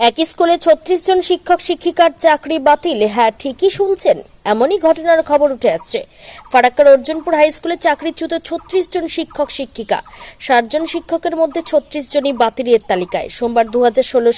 একই স্কুলে ছত্রিশ জন শিক্ষক, শিক্ষিকার চাকরি বাতিল। হ্যাঁ ঠিকই শুনছেন, এমনই ঘটনার খবর উঠে আসছে। ফারাক্কার অর্জুনপুর হাই স্কুলে চাকরিচ্যুত ছত্রিশ জন শিক্ষক, শিক্ষিকা। ষাট জন শিক্ষকের মধ্যে ছত্রিশ জনই বাতিলের তালিকায়। সোমবার দু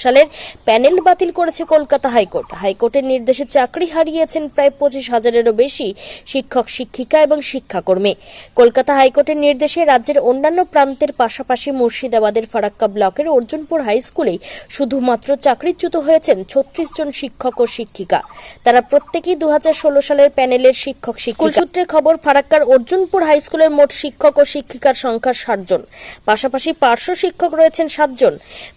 সালের প্যানেল বাতিল করেছে কলকাতা হাইকোর্ট। হাইকোর্টের নির্দেশে চাকরি হারিয়েছেন প্রায় পঁচিশ হাজারেরও বেশি শিক্ষক, শিক্ষিকা এবং শিক্ষাকর্মী। কলকাতা হাইকোর্টের নির্দেশে রাজ্যের অন্যান্য প্রান্তের পাশাপাশি মুর্শিদাবাদের ফারাক্কা ব্লকের অর্জুনপুর হাই স্কুলেই শুধুমাত্র চাকরিচ্যুত হয়েছেন ছত্রিশ জন শিক্ষক ও শিক্ষিকা। তারা প্রত্যেকেই দুই হাজার ষোলো সালের প্যানেলের শিক্ষক স্কুল সূত্রে খবর, ফারাক্কার অর্জুনপুর হাই স্কুলের মোট শিক্ষক ও শিক্ষিকার সংখ্যা ষাট জন। পাশাপাশি পার্শ্ব শিক্ষক রয়েছেন সাতজন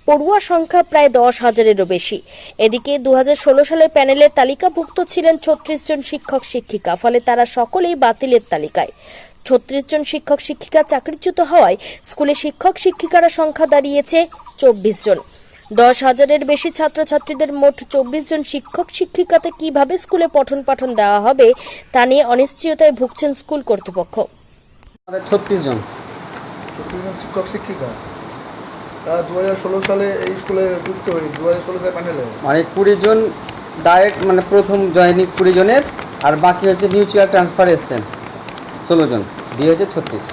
পড়ুয়া সংখ্যা প্রায় দশ হাজারেরও বেশি। এদিকে দু হাজার ষোলো সালের প্যানেলের তালিকাভুক্ত ছিলেন ছত্রিশ জন শিক্ষক, শিক্ষিকা, ফলে তারা সকলেই বাতিলের তালিকায়। ছত্রিশ জন শিক্ষক, শিক্ষিকা চাকরিচ্যুত হওয়ায় স্কুলে শিক্ষক, শিক্ষিকারা সংখ্যা দাঁড়িয়েছে চব্বিশ জন। দশ হাজারের বেশি ছাত্রছাত্রীদের মোট চব্বিশ জন শিক্ষক শিক্ষিকাতে কীভাবে স্কুলে পঠন পাঠন দেওয়া হবে তা নিয়ে অনিশ্চয়তায় ভুগছেন স্কুল কর্তৃপক্ষ। আমাদের ছত্রিশ জন। ছত্রিশজন শিক্ষক শিক্ষিকা। তারা দু হাজার ষোলো সালে এই স্কুলে যুক্ত হই দু হাজার ষোলো সালে প্যানেলে মানে কুড়ি জন ডাইরেক্ট মানে প্রথম জয়নিং কুড়ি জনের আর বাকি হচ্ছে মিউচুয়াল ট্রান্সফার এসছেন ষোলো জন দিয়ে হচ্ছে ছত্রিশ।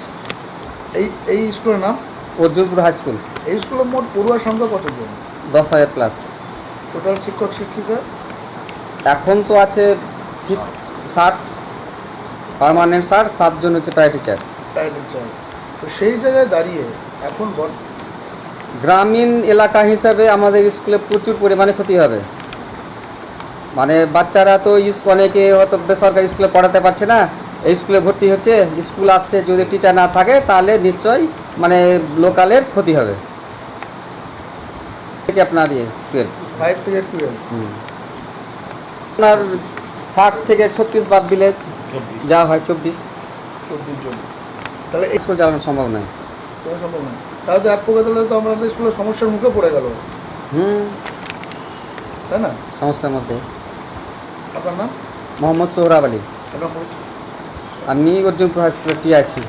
এই এই স্কুলের নাম? অর্জুনপুর হাই স্কুল এই স্কুলের মোট পড়ুয়ার সংখ্যা কতজন? দশ হাজার প্লাস টোটাল শিক্ষক শিক্ষিকা? এখন তো আছে ষাট পার্মানেন্ট ষাট সাতজন হচ্ছে প্রায় টিচার তো সেই জায়গায় দাঁড়িয়ে এখন গ্রামীণ এলাকা হিসাবে আমাদের স্কুলে প্রচুর পরিমাণে ক্ষতি হবে। মানে বাচ্চারা তো অনেকে হয়তো বেসরকারি স্কুলে পড়াতে পারছে না। এই স্কুলে ভর্তি হচ্ছে স্কুল আসছে যদি টিচার না থাকে তাহলে নিশ্চয়ই মানে লোকালের ক্ষতি হবে। থেকে আপনার ইয়ে টুয়েলভ ফাইভ থেকে টুয়েলভ আপনার ষাট থেকে ছত্রিশ বাদ দিলে যা হয় চব্বিশ। চব্বিশ জন। তাহলে স্কুল চালানো সম্ভব নয়। সম্ভব নয়। তাহলে তো এক প্রকার তাহলে তো আমাদের স্কুলের সমস্যার মুখে পড়ে গেল। হুম। তাই না? সমস্যার মধ্যে। আপনার নাম? মোহাম্মদ সোহরাব আলী। আমি অর্জুনপুর হাই স্কুলের টিআইসি।